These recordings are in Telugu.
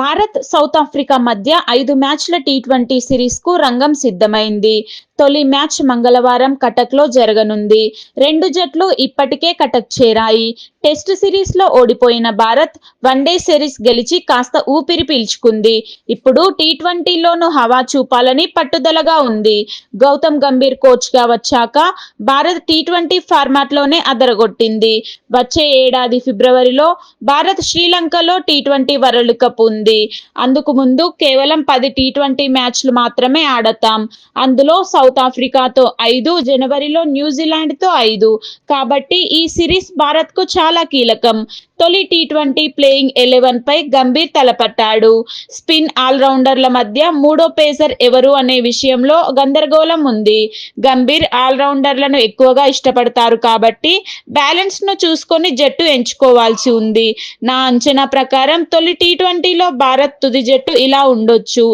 భారత్ సౌత్ ఆఫ్రికా మధ్య ఐదు మ్యాచ్ల టీ ట్వంటీ సిరీస్కు రంగం సిద్ధమైంది. తొలి మ్యాచ్ మంగళవారం కటక్లో జరగనుంది. రెండు జట్లు ఇప్పటికే కటక్ చేరాయి. టెస్ట్ సిరీస్లో ఓడిపోయిన భారత్ వన్డే సిరీస్ గెలిచి కాస్త ఊపిరి పీల్చుకుంది. ఇప్పుడు టీ ట్వంటీలోనూ హవా చూపాలని పట్టుదలగా ఉంది. గౌతమ్ గంభీర్ కోచ్గా వచ్చాక భారత్ టీ ట్వంటీ ఫార్మాట్లోనే అదరగొట్టింది. వచ్చే ఏడాది ఫిబ్రవరిలో భారత్ శ్రీలంకలో టీ ట్వంటీ వరల్డ్ కప్ ఉంది. అందుకు ముందు కేవలం పది టీ ట్వంటీ మ్యాచ్లు మాత్రమే ఆడతాం. అందులో సౌత్ సౌత్ ఆఫ్రికాతో ఐదు జనవరిలో న్యూజిలాండ్తో ఐదు. కాబట్టి ఈ సిరీస్ భారత్కు చాలా కీలకం. తొలి టీ ట్వంటీ ప్లేయింగ్ ఎలెవెన్ పై గంభీర్ తలపట్టాడు. స్పిన్ ఆల్రౌండర్ల మధ్య మూడో పేసర్ ఎవరు అనే విషయంలో గందరగోళం ఉంది. గంభీర్ ఆల్రౌండర్లను ఎక్కువగా ఇష్టపడతారు కాబట్టి బ్యాలెన్స్ను చూసుకొని జట్టు ఎంచుకోవాల్సి ఉంది. నా అంచనా ప్రకారం తొలి టీ ట్వంటీలో భారత్ తుది జట్టు ఇలా ఉండొచ్చు.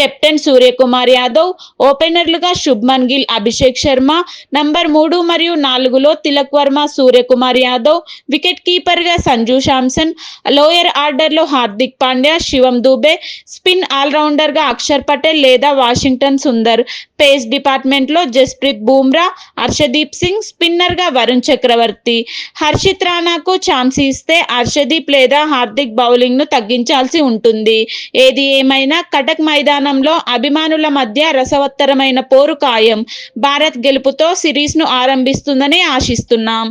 కెప్టెన్ సూర్యకుమార్ యాదవ్ ఓపెనర్లుగా శుభ్మన్ గిల్ అభిషేక్ శర్మ. నంబర్ మూడు మరియు నాలుగులో తిలక్ వర్మ సూర్యకుమార్ యాదవ్. వికెట్ కీపర్గా సంజు శాంసన్. లోయర్ ఆర్డర్లో హార్దిక్ పాండ్యా శివం దూబే. స్పిన్ ఆల్రౌండర్గా అక్షర్ పటేల్ లేదా వాషింగ్టన్ సుందర్. పేస్ డిపార్ట్మెంట్లో జస్ప్రీత్ బూమ్రా హర్షదీప్ సింగ్ స్పిన్నర్గా వరుణ్ చక్రవర్తి. హర్షిత్ రాణాకు ఛాన్స్ ఇస్తే హర్షదీప్ లేదా హార్దిక్ బౌలింగ్ను తగ్గించాల్సి ఉంటుంది. ఏది ఏమైనా కటక్ మైదానంలో అభిమానుల మధ్య రసవత్తరమైన పోరు ఖాయం భారత్ గెలుపుతో సిరీస్ను ఆరంభిస్తుందని ఆశిస్తున్నాం.